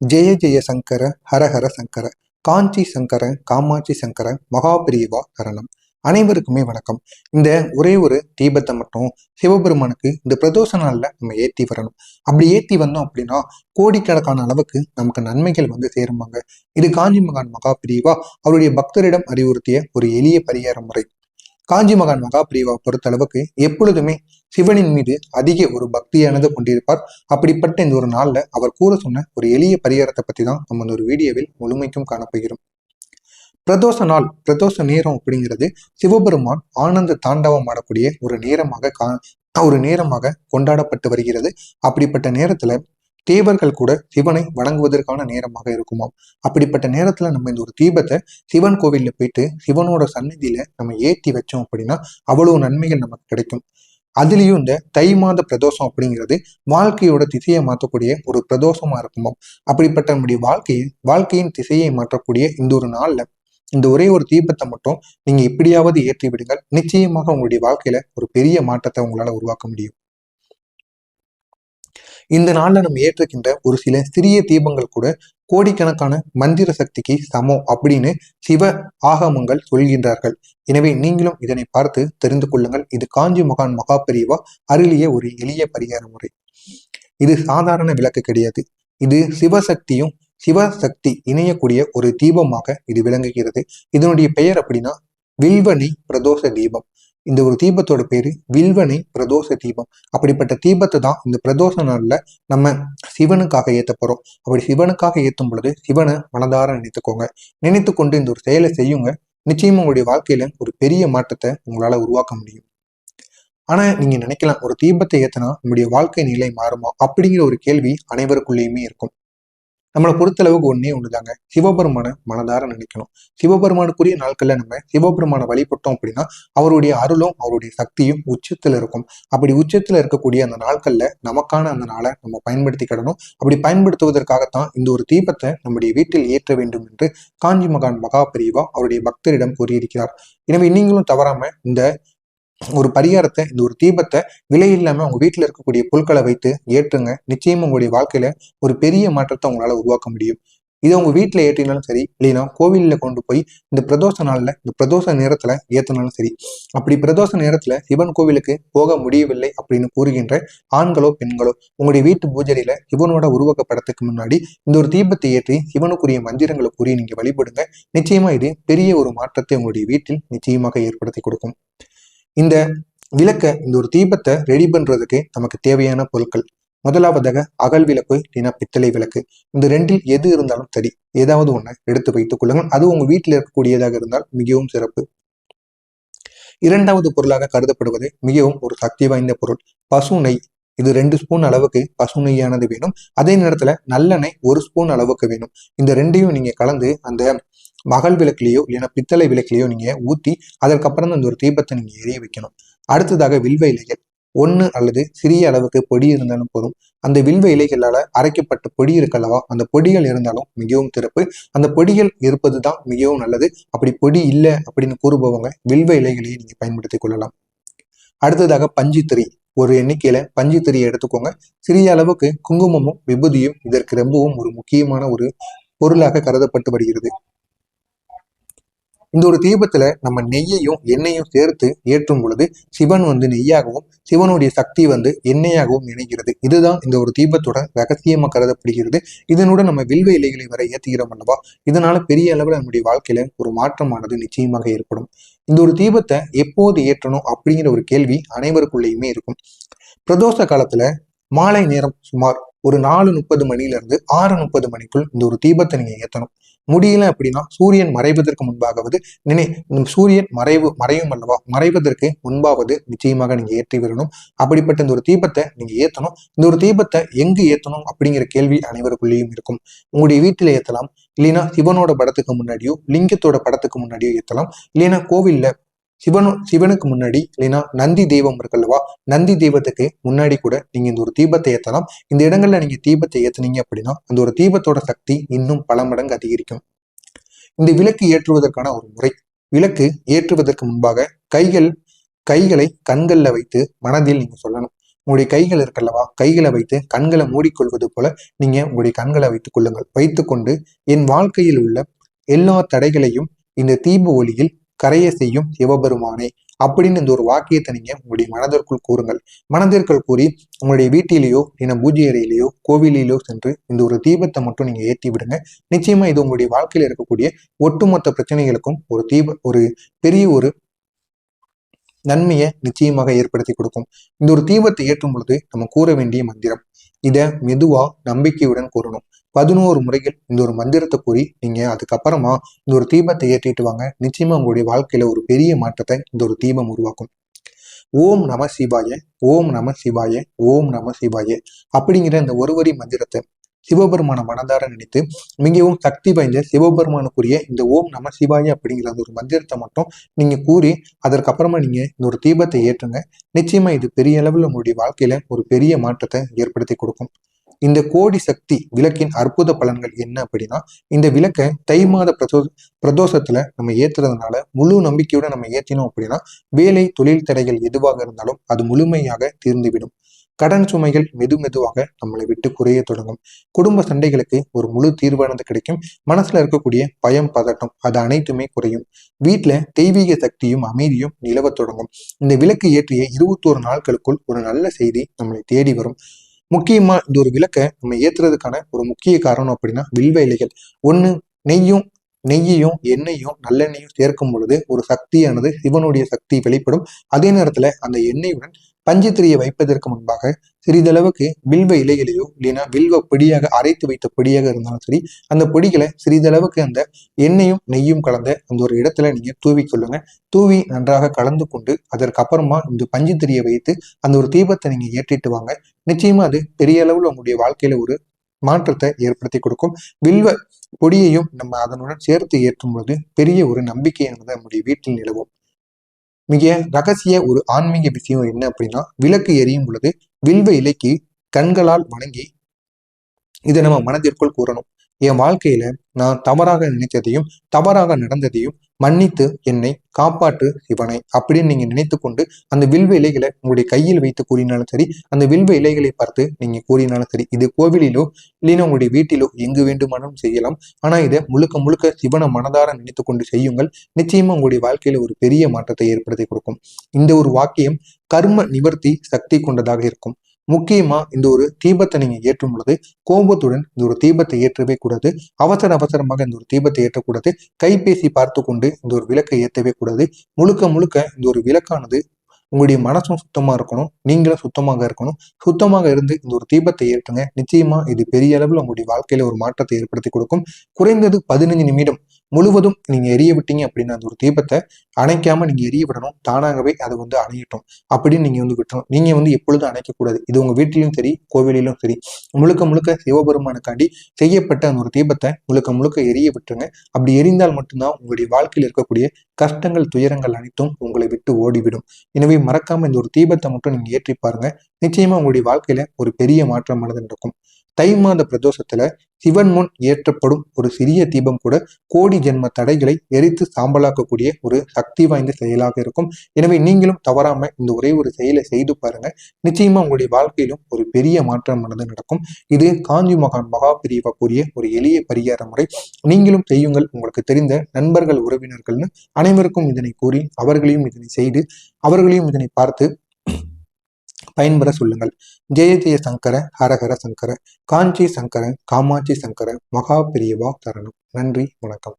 ஜெய ஜெய சங்கர ஹரஹர சங்கர காஞ்சி சங்கர காமாட்சி சங்கர மகாபிரிவா கரணம் அனைவருக்குமே வணக்கம். இந்த ஒரே ஒரு தீபத்தை மட்டும் சிவபெருமானுக்கு இந்த பிரதோஷ நாள்ல நம்ம ஏத்தி வரணும். அப்படி ஏற்றி வந்தோம் அப்படின்னா கோடிக்கணக்கான அளவுக்கு நமக்கு நன்மைகள் வந்து சேருமாங்க. இது காஞ்சி மகான் மகாபிரிவா அவருடைய பக்தரிடம் அறிவுறுத்திய ஒரு எளிய பரிகார முறை. காஞ்சி மகான் மகாபிரிவா பொறுத்தளவுக்கு எப்பொழுதுமே சிவனின் மீது அதிக ஒரு பக்தியானது கொண்டிருப்பார். அப்படிப்பட்ட இந்த ஒரு நாள்ல அவர் கூற சொன்ன ஒரு எளிய பரிகாரத்தை பத்தி தான் நம்ம இந்த ஒரு வீடியோவில் முழுமைக்கும் காணப்போகிறோம். பிரதோஷ நாள் பிரதோஷ நேரம் அப்படிங்கிறது சிவபெருமான் ஆனந்த தாண்டவம் ஆடக்கூடிய ஒரு நேரமாக கா ஒரு நேரமாக கொண்டாடப்பட்டு வருகிறது. அப்படிப்பட்ட நேரத்துல தேவர்கள் கூட சிவனை வணங்குவதற்கான நேரமாக இருக்குமாம். அப்படிப்பட்ட நேரத்துல நம்ம இந்த ஒரு தீபத்தை சிவன் கோவில்ல போயிட்டு சிவனோட சந்நிதியில நம்ம ஏற்றி வச்சோம் அப்படின்னா அவ்வளவு நன்மைகள் நமக்கு கிடைக்கும். அதுலேயும் இந்த தை மாத பிரதோஷம் அப்படிங்கிறது வாழ்க்கையோட திசையை மாற்றக்கூடிய ஒரு பிரதோஷமா இருக்குமாம். அப்படிப்பட்ட நம்முடைய வாழ்க்கையை வாழ்க்கையின் திசையை மாற்றக்கூடிய இந்த ஒரு நாள்ல இந்த ஒரே ஒரு தீபத்தை மட்டும் நீங்க எப்படியாவது ஏற்றி விடுங்கள். நிச்சயமாக உங்களுடைய வாழ்க்கையில ஒரு பெரிய மாற்றத்தை உங்களால உருவாக்க முடியும். இந்த நாளில் நம்ம ஏற்றுக்கின்ற ஒரு சில சிறிய தீபங்கள் கூட கோடிக்கணக்கான மந்திர சக்திக்கு சமம் அப்படின்னு சிவ ஆகமங்கள் சொல்கின்றார்கள். எனவே நீங்களும் இதனை பார்த்து தெரிந்து கொள்ளுங்கள். இது காஞ்சி மகான் மகாபெரிவா அருளிய ஒரு எளிய பரிகார முறை. இது சாதாரண விளக்கு கிடையாது. இது சிவசக்தியும் சிவசக்தி இணையக்கூடிய ஒரு தீபமாக இது விளங்குகிறது. இதனுடைய பெயர் அப்படின்னா வில்வனி பிரதோஷ தீபம். இந்த ஒரு தீபத்தோட பேரு வில்வனை பிரதோஷ தீபம். அப்படிப்பட்ட தீபத்தை தான் இந்த பிரதோஷ நாளில் நம்ம சிவனுக்காக ஏற்ற போறோம். அப்படி சிவனுக்காக ஏற்றும் பொழுது சிவனை மனதார நினைத்துக்கோங்க. நினைத்து கொண்டு இந்த ஒரு செயலை செய்யுங்க. நிச்சயமா உங்களுடைய வாழ்க்கையில ஒரு பெரிய மாற்றத்தை உங்களால உருவாக்க முடியும். ஆனா நீங்க நினைக்கலாம் ஒரு தீபத்தை ஏத்தனா நம்முடைய வாழ்க்கை நிலை மாறுமா? அப்படிங்கிற ஒரு கேள்வி அனைவருக்குள்ளேயுமே இருக்கும். நம்மளை பொறுத்தளவுக்கு ஒன்னே ஒண்ணுதாங்க. சிவபெருமான மனதார நினைக்கணும். சிவபெருமானுக்குரிய நாட்களில் நம்ம சிவபெருமானை வழிபட்டோம் அப்படின்னா அவருடைய அருளும் அவருடைய சக்தியும் உச்சத்தில் இருக்கும். அப்படி உச்சத்தில் இருக்கக்கூடிய அந்த நாட்களில் நமக்கான அந்த நாளை நம்ம பயன்படுத்திக்கிடணும் அப்படி பயன்படுத்துவதற்காகத்தான் இந்த ஒரு தீபத்தை நம்முடைய வீட்டில் ஏற்ற வேண்டும் என்று காஞ்சி மகான் மகா பிரிவா அவருடைய பக்தரிடம் கூறியிருக்கிறார். எனவே நீங்களும் தவறாம இந்த ஒரு பரிகாரத்தை இந்த ஒரு தீபத்தை விலை இல்லாமல் உங்கள் வீட்டில் இருக்கக்கூடிய பொருட்களை வைத்து ஏற்றுங்க. நிச்சயமா உங்களுடைய வாழ்க்கையில் ஒரு பெரிய மாற்றத்தை உங்களால் உருவாக்க முடியும். இதை உங்கள் வீட்டில் ஏற்றினாலும் சரி இல்லைன்னா கோவிலில் கொண்டு போய் இந்த பிரதோஷ நாளில் இந்த பிரதோஷ நேரத்தில் ஏற்றினாலும் சரி அப்படி பிரதோஷ நேரத்தில் சிவன் கோவிலுக்கு போக முடியவில்லை அப்படின்னு கூறுகின்ற ஆண்களோ பெண்களோ உங்களுடைய வீட்டு பூஜையில சிவனோட உருவக படத்துக்கு முன்னாடி இந்த ஒரு தீபத்தை ஏற்றி சிவனுக்குரிய மந்திரங்களை கூறி நீங்கள் வழிபடுங்க. நிச்சயமாக இது பெரிய ஒரு மாற்றத்தை உங்களுடைய வீட்டில் நிச்சயமாக ஏற்படுத்தி கொடுக்கும். இந்த விளக்க இந்த ஒரு தீபத்தை ரெடி பண்றதுக்கு நமக்கு தேவையான பொருட்கள். முதலாவதாக அகல் விளக்கு இல்லைன்னா பித்தளை விளக்கு. இந்த ரெண்டில் எது இருந்தாலும் சரி ஏதாவது ஒண்ணு எடுத்து வைத்துக் கொள்ளுங்கள். அது உங்க வீட்டில் இருக்கக்கூடியதாக இருந்தால் மிகவும் சிறப்பு. இரண்டாவது பொருளாக கருதப்படுவது மிகவும் ஒரு சக்தி வாய்ந்த பொருள் பசு நெய். இது ரெண்டு ஸ்பூன் அளவுக்கு பசு நெய்யானது வேணும். அதே நேரத்துல நல்லெண்ணெய் ஒரு ஸ்பூன் அளவுக்கு வேணும். இந்த ரெண்டையும் நீங்க கலந்து அந்த மகள் விளக்குலையோ இல்லைன்னா பித்தளை விளக்குலையோ நீங்க ஊத்தி அதற்கப்புறம் அந்த ஒரு தீபத்தை நீங்க எரிய வைக்கணும். அடுத்ததாக வில்வ இலைகள். ஒன்று அல்லது சிறிய அளவுக்கு பொடி இருந்தாலும் போதும். அந்த வில்வ இலைகளால அரைக்கப்பட்ட பொடி இருக்கல்லவா? அந்த பொடிகள் இருந்தாலும் மிகவும் சிறப்பு அந்த பொடிகள் இருப்பது தான் மிகவும் நல்லது. அப்படி பொடி இல்லை அப்படின்னு கூறுபவங்க வில்வ இலைகளையே நீங்க பயன்படுத்தி கொள்ளலாம். அடுத்ததாக பஞ்சுத்திரி. ஒரு எண்ணிக்கையில பஞ்சுத்திரியை எடுத்துக்கோங்க. சிறிய அளவுக்கு குங்குமமும் விபூதியும் இதற்கு ரொம்பவும் ஒரு முக்கியமான ஒரு பொருளாக கருதப்பட்டு வருகிறது. இந்த ஒரு தீபத்துல நம்ம நெய்யையும் எண்ணெயும் சேர்த்து ஏற்றும் பொழுது சிவன் வந்து நெய்யாகவும் சிவனுடைய சக்தி வந்து எண்ணெயாகவும் இணைகிறது. இதுதான் இந்த ஒரு தீபத்தோட ரகசியமா கருதப்படுகிறது. இதனோட நம்ம வில்வ இலைகளை வரை ஏற்றுகிறோம் அல்லவா? இதனால பெரிய அளவில் நம்முடைய வாழ்க்கையில ஒரு மாற்றமானது நிச்சயமாக ஏற்படும். இந்த ஒரு தீபத்தை எப்போது ஏற்றணும் அப்படிங்கிற ஒரு கேள்வி அனைவருக்குள்ளேயுமே இருக்கும். பிரதோஷ காலத்துல மாலை நேரம் சுமார் ஒரு நாலு முப்பது மணில இருந்து ஆறு முப்பது மணிக்குள் இந்த ஒரு தீபத்தை நீங்க ஏற்றணும் முடியல அப்படின்னா சூரியன் மறைவதற்கு முன்பாகவது நினை சூரியன் மறைவு மறையும் அல்லவா? மறைவதற்கு முன்பாவது நிச்சயமாக நீங்க ஏற்றி விடணும். அப்படிப்பட்ட இந்த ஒரு தீபத்தை நீங்க ஏத்தணும். இந்த ஒரு தீபத்தை எங்கு ஏத்தணும் அப்படிங்கிற கேள்வி அனைவருக்குள்ளேயும் இருக்கும். உங்களுடைய வீட்டில ஏத்தலாம். இல்லைன்னா சிவனோட படத்துக்கு முன்னாடியோ லிங்கத்தோட படத்துக்கு முன்னாடியோ ஏத்தலாம். இல்லைன்னா கோவில்ல சிவனு சிவனுக்கு முன்னாடி இல்லைன்னா நந்தி தெய்வம் இருக்கல்லவா? நந்தி தெய்வத்துக்கு முன்னாடி கூட நீங்க இந்த ஒரு தீபத்தை ஏற்றலாம் இந்த இடங்கள்ல நீங்க தீபத்தை ஏத்துனீங்க அப்படின்னா அந்த ஒரு தீபத்தோட சக்தி இன்னும் பல மடங்கு அதிகரிக்கும். இந்த விளக்கு ஏற்றுவதற்கான ஒரு முறை. விளக்கு ஏற்றுவதற்கு முன்பாக கைகள் கைகளை கண்கள்ல வைத்து மனதில் நீங்க சொல்லணும். உங்களுடைய கைகள் இருக்கல்லவா? கைகளை வைத்து கண்களை மூடிக்கொள்வது போல நீங்க உங்களுடைய கண்களை வைத்துக் கொள்ளுங்கள். வைத்துக்கொண்டு என் வாழ்க்கையில் உள்ள எல்லா தடைகளையும் இந்த தீப ஒளியில் கரைய செய்யும் சிவபெருமானே அப்படின்னு இந்த ஒரு வாக்கியத்தை நீங்க உங்களுடைய மனதிற்குள் கூறுங்கள். மனதிற்குள் கூறி உங்களுடைய வீட்டிலேயோ இல்லைன்னா பூஜை அறையிலேயோ கோவிலிலோ சென்று இந்த ஒரு தீபத்தை மட்டும் நீங்க ஏற்றி விடுங்க. நிச்சயமா இது உங்களுடைய வாழ்க்கையில் இருக்கக்கூடிய ஒட்டுமொத்த பிரச்சனைகளுக்கும் ஒரு தீப ஒரு பெரிய ஒரு நன்மையை நிச்சயமாக ஏற்படுத்தி கொடுக்கும். இந்த ஒரு தீபத்தை ஏற்றும் பொழுது நம்ம கூற வேண்டிய மந்திரம் இதை மெதுவா நம்பிக்கையுடன் கூறணும். பதினோரு முறைகள் இந்த ஒரு மந்திரத்தை கூறி நீங்க அதுக்கப்புறமா இந்த ஒரு தீபத்தை ஏற்றிட்டு வாங்க. நிச்சயமா உங்களுடைய வாழ்க்கையில ஒரு பெரிய மாற்றத்தை இந்த ஒரு தீபம் உருவாக்கும். ஓம் நம சிவாய ஓம் நம சிவாய ஓம் நம சிவாய அப்படிங்கிற இந்த ஒரு வரி மந்திரத்தை சிவபெருமான மனதார நினைத்து மிகவும் சக்தி வாய்ந்த சிவபெருமானுக்குரிய இந்த ஓம் நம சிவாய அப்படிங்கிற அந்த ஒரு மந்திரத்தை மட்டும் நீங்க கூறி அதற்கப்புறமா நீங்க இந்த ஒரு தீபத்தை ஏற்றுங்க. நிச்சயமா இது பெரிய அளவில் உங்களுடைய வாழ்க்கையில ஒரு பெரிய மாற்றத்தை ஏற்படுத்தி கொடுக்கும். இந்த கோடி சக்தி விளக்கின் அற்புத பலன்கள் என்ன அப்படின்னா இந்த விளக்கை தை மாத பிரதோ பிரதோஷத்துல நம்ம ஏத்துறதுனால முழு நம்பிக்கையோட நம்ம ஏத்தினோம் அப்படின்னா வேலை தொழில் தடைகள் எதுவாக இருந்தாலும் அது முழுமையாக தீர்ந்துவிடும். கடன் சுமைகள் மெது மெதுவாக நம்மளை விட்டு குறைய தொடங்கும். குடும்ப சண்டைகளுக்கு ஒரு முழு தீர்வானது கிடைக்கும். மனசுல இருக்கக்கூடிய பயம் பதட்டம் அது அனைத்துமே குறையும். வீட்டுல தெய்வீக சக்தியும் அமைதியும் நிலவ தொடங்கும். இந்த விளக்கு ஏற்றிய இருபத்தோரு நாட்களுக்குள் ஒரு நல்ல செய்தி நம்மளை தேடி வரும். முக்கியமா இந்த ஒரு விளக்கை நம்ம ஏத்துறதுக்கான ஒரு முக்கிய காரணம் அப்படின்னா வில்வ இலைகள். ஒண்ணு நெய்யும் நெய்யையும் எண்ணெயும் நல்லெண்ணெயும் சேர்க்கும் பொழுது ஒரு சக்தியானது சிவனுடைய சக்தி வெளிப்படும். அதே நேரத்துல அந்த எண்ணெயுடன் பஞ்சத்திரியை வைப்பதற்கு முன்பாக சிறிதளவுக்கு வில்வ இலைகளையோ இல்லைன்னா வில்வ பொடியாக அரைத்து வைத்த பொடியாக இருந்தாலும் சரி அந்த பொடிகளை சிறிதளவுக்கு அந்த எண்ணெயும் நெய்யும் கலந்த அந்த ஒரு இடத்துல நீங்க தூவி கொள்ளுங்க. தூவி நன்றாக கலந்து கொண்டு அதற்கப்புறமா இந்த பஞ்சுத்திரியை வைத்து அந்த ஒரு தீபத்தை நீங்க ஏற்றிட்டு வாங்க. நிச்சயமா அது பெரிய அளவில் உங்களுடைய வாழ்க்கையில ஒரு மாற்றத்தை ஏற்படுத்தி கொடுக்கும். வில்வ பொடியையும் நம்ம அதனுடன் சேர்த்து ஏற்றும் பொழுது பெரிய ஒரு நம்பிக்கையானது நம்முடைய வீட்டில் நிலவும். மிக ரகசிய ஒரு ஆன்மீக விஷயம் என்ன அப்படின்னா விளக்கு எரியும் பொழுது வில்வ இலைக்கு கண்களால் வணங்கி இதை நம்ம மனதிற்குள் கூறணும். என் வாழ்க்கையில நான் தவறாக நினைத்ததையும் தவறாக நடந்ததையும் மன்னித்து என்னை காப்பாற்று சிவனை அப்படின்னு நீங்க நினைத்து கொண்டு அந்த வில்வ இலைகளை உங்களுடைய கையில் வைத்து கூறினாலும் சரி அந்த வில்வ இலைகளை பார்த்து நீங்க கூறினாலும் சரி இது கோவிலிலோ இல்லைன்னா உங்களுடைய வீட்டிலோ எங்கு வேண்டுமானாலும் செய்யலாம். ஆனா இதை முழுக்க முழுக்க சிவனை மனதார நினைத்து கொண்டு செய்யுங்கள். நிச்சயமா உங்களுடைய வாழ்க்கையில ஒரு பெரிய மாற்றத்தை ஏற்படுத்தி கொடுக்கும். இந்த ஒரு வாக்கியம் கர்ம நிவர்த்தி சக்தி கொண்டதாக இருக்கும். முக்கியமா இந்த ஒரு தீபத்தை நீங்க ஏற்றும் பொழுது கோபத்துடன் இந்த ஒரு தீபத்தை ஏற்றவே கூடாது. அவசர அவசரமாக இந்த ஒரு தீபத்தை ஏற்றக்கூடாது. கைபேசி பார்த்து கொண்டு இந்த ஒரு விளக்கை ஏற்றவே கூடாது. முழுக்க முழுக்க இந்த ஒரு விளக்கானது உங்களுடைய மனசும் சுத்தமா இருக்கணும். நீங்களும் சுத்தமாக இருக்கணும். சுத்தமாக இருந்து இந்த ஒரு தீபத்தை ஏற்றுங்க. நிச்சயமா இது பெரிய அளவில் உங்களுடைய வாழ்க்கையில ஒரு மாற்றத்தை ஏற்படுத்தி கொடுக்கும். குறைந்தது பதினஞ்சு நிமிடம் முழுவதும் நீங்கள் எரிய விட்டீங்க அப்படின்னா அந்த ஒரு தீபத்தை அணைக்காமல் நீங்கள் எரிய விடணும். தானாகவே அதை வந்து அணையட்டும். அப்படின்னு நீங்கள் வந்து விட்டுரும் நீங்கள் வந்து எப்பொழுதும் அணைக்கக்கூடாது. இது உங்கள் வீட்டிலும் சரி கோவிலிலும் சரி. முழுக்க முழுக்க சிவபெருமானுக்காண்டி செய்யப்பட்ட அந்த ஒரு தீபத்தை முழுக்க முழுக்க எரிய விட்டுருங்க. அப்படி எரிந்தால் மட்டும்தான் உங்களுடைய வாழ்க்கையில் இருக்கக்கூடிய கஷ்டங்கள் துயரங்கள் அனைத்தும் உங்களை விட்டு ஓடிவிடும். எனவே மறக்காமல் இந்த ஒரு தீபத்தை மட்டும் நீங்கள் ஏற்றி பாருங்க. நிச்சயமாக உங்களுடைய வாழ்க்கையில் ஒரு பெரிய மாற்றமானது நடக்கும். தை மாத பிரதோஷத்துல சிவன் முன் ஏற்றப்படும் ஒரு சிறிய தீபம் கூட கோடி ஜென்ம தடைகளை எரித்து சாம்பலாக்கக்கூடிய ஒரு சக்தி வாய்ந்த செயலாக இருக்கும். எனவே நீங்களும் தவறாம இந்த ஒரே ஒரு செயலை செய்து பாருங்க. நிச்சயமா உங்களுடைய வாழ்க்கையிலும் ஒரு பெரிய மாற்றமானது நடக்கும். இது காஞ்சி மகான் மகா பிரிவா கூறிய ஒரு எளிய பரிகார முறை. நீங்களும் செய்யுங்கள். உங்களுக்கு தெரிந்த நண்பர்கள் உறவினர்கள்னு அனைவருக்கும் இதனை கூறி அவர்களையும் இதனை செய்து அவர்களையும் இதனை பார்த்து பயன்பெற சொல்லுங்கள். ஜெய ஜெய சங்கர ஹரஹர சங்கர காஞ்சி சங்கர காமாட்சி சங்கர மகா பிரியவா தரணம். நன்றி வணக்கம்.